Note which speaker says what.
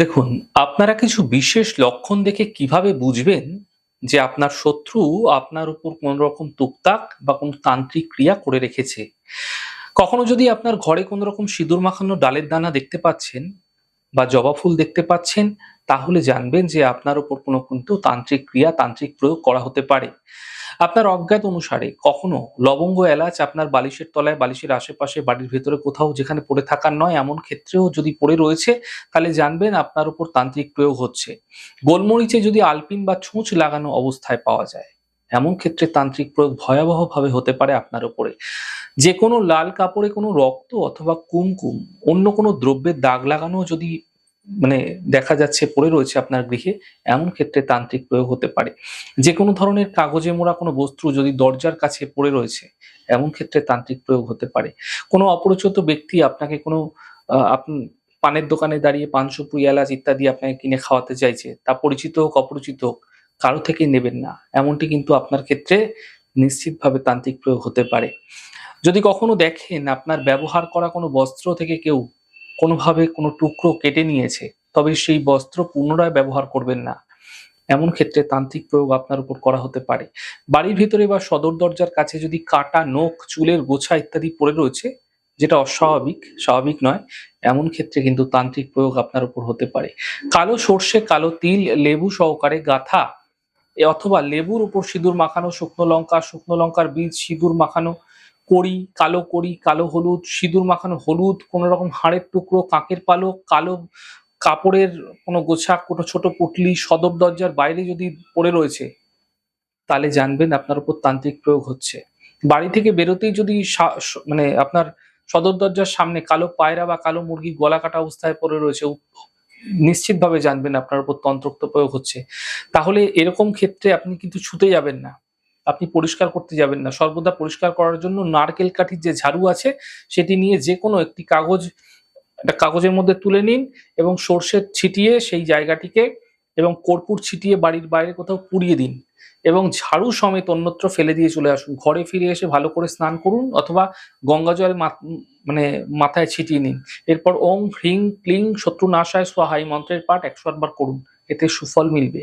Speaker 1: দেখুন, আপনারা কিছু বিশেষ লক্ষণ দেখে কীভাবে বুঝবেন যে আপনার শত্রু আপনার উপর কোন রকম তুকতাক বা কোন তান্ত্রিক ক্রিয়া করে রেখেছে? কখনো যদি আপনার ঘরে কোন রকম সিঁদুর মাখানো ডালের দানা দেখতে পাচ্ছেন বা জবা ফুল দেখতে পাচ্ছেন, তাহলে জানবেন যে আপনার উপর কোনো কিন্তু তান্ত্রিক ক্রিয়া, তান্ত্রিক প্রয়োগ করা হতে পারে। আপনার অজ্ঞাত অনুসারে কখনো লবঙ্গ, এলাচ আপনার বালিশের তলায়, বালিশের আশেপাশে, বাড়ির ভেতরে কোথাও যেখানে পড়ে থাকার নয় এমন ক্ষেত্রেও যদি পড়ে রয়েছে, তাহলে জানবেন আপনার উপর তান্ত্রিক প্রয়োগ হচ্ছে। গোলমরিচে যদি আলপিন বা ছুঁচ লাগানো অবস্থায় পাওয়া যায়, এমন ক্ষেত্রে তান্ত্রিক প্রয়োগ ভয়াবহভাবে হতে পারে আপনার উপরে। যেকোনো লাল কাপড়ে কোনো রক্ত অথবা কুমকুম, অন্য কোনো দ্রব্যের দাগ লাগানো যদি মানে দেখা যাচ্ছে পড়ে রয়েছে আপনার গৃহে, এমন ক্ষেত্রে তান্ত্রিক প্রয়োগ হতে পারে। যেকোনো ধরনের কাগজে মোড়া কোনো বস্তু যদি দরজার কাছে পড়ে রয়েছে, এমন ক্ষেত্রে তান্ত্রিক প্রয়োগ হতে পারে। কোনো অপরিচিত ব্যক্তি আপনাকে কোনো পানের দোকানে দাঁড়িয়ে পান এলাচ ইত্যাদি আপনাকে কিনে খাওয়াতে চাইছে, তা পরিচিত হোক, অপরিচিত হোক, কারও থেকেই নেবেন না। এমনটি কিন্তু আপনার ক্ষেত্রে নিশ্চিতভাবে তান্ত্রিক প্রয়োগ হতে পারে। যদি কখনো দেখেন আপনার ব্যবহার করা কোনো বস্ত্র থেকে কেউ কোনোভাবে কোনো টুকরো কেটে নিয়েছে, তবে সেই বস্ত্র পুনরায় ব্যবহার করবেন না। এমন ক্ষেত্রে তান্ত্রিক প্রয়োগ আপনার উপর করা হতে পারে। বাড়ির ভিতরে বা সদর দরজার কাছে যদি কাটা নখ, চুলের গোছা ইত্যাদি পড়ে রয়েছে, যেটা অস্বাভাবিক, স্বাভাবিক নয়, এমন ক্ষেত্রে কিন্তু তান্ত্রিক প্রয়োগ আপনার উপর হতে পারে। কালো সর্ষে, কালো তিল, লেবু সহকারে গাথা অথবা লেবুর উপর সিঁদুর মাখানো, শুকনো লঙ্কা, শুকনো লঙ্কার বীজ, সিঁদুর মাখানো, কড়ি, কালো কড়ি, কালো হলুদ, সিঁদুর মাখানো হলুদ, কোনো রকম হাড়ের টুকরো, কাকের পালক, কালো কাপড়ের কোনো গোছা, কোনো ছোট পুঁটলি সদর দরজার বাইরে যদি পড়ে রয়েছে, তাহলে জানবেন আপনার উপর তান্ত্রিক প্রয়োগ হচ্ছে। বাড়ি থেকে বেরোতেই যদি মানে আপনার সদর দরজার সামনে কালো পায়রা বা কালো মুরগি গলা কাটা অবস্থায় পড়ে রয়েছে, নিশ্চিতভাবে জানবেন আপনার উপর তন্ত্রোক্ত প্রয়োগ হচ্ছে। তাহলে এরকম ক্ষেত্রে আপনি কিন্তু ছুতে যাবেন না। আপনি পরিষ্কার করতে যাবেন না। সর্বদা পরিষ্কার করার জন্য নারকেল কাঠির যে ঝাড়ু আছে, সেটি নিয়ে যেকোনো একটি কাগজ একটা কাগজের মধ্যে তুলে নিন এবং সর্ষে ছিটিয়ে সেই জায়গাটিকে এবং কর্পূর ছিটিয়ে বাড়ির বাইরে কোথাও পুড়িয়ে দিন এবং ঝাড়ু সমেত অন্যত্র ফেলে দিয়ে চলে আসুন। ঘরে ফিরে এসে ভালো করে স্নান করুন অথবা গঙ্গা জল মানে মাথায় ছিটিয়ে নিন। এরপর ওম হ্রিং ক্লিং শত্রুনাশায় স্বাহা এই মন্ত্রের পাঠ একশো বার করুন। এতে সুফল মিলবে।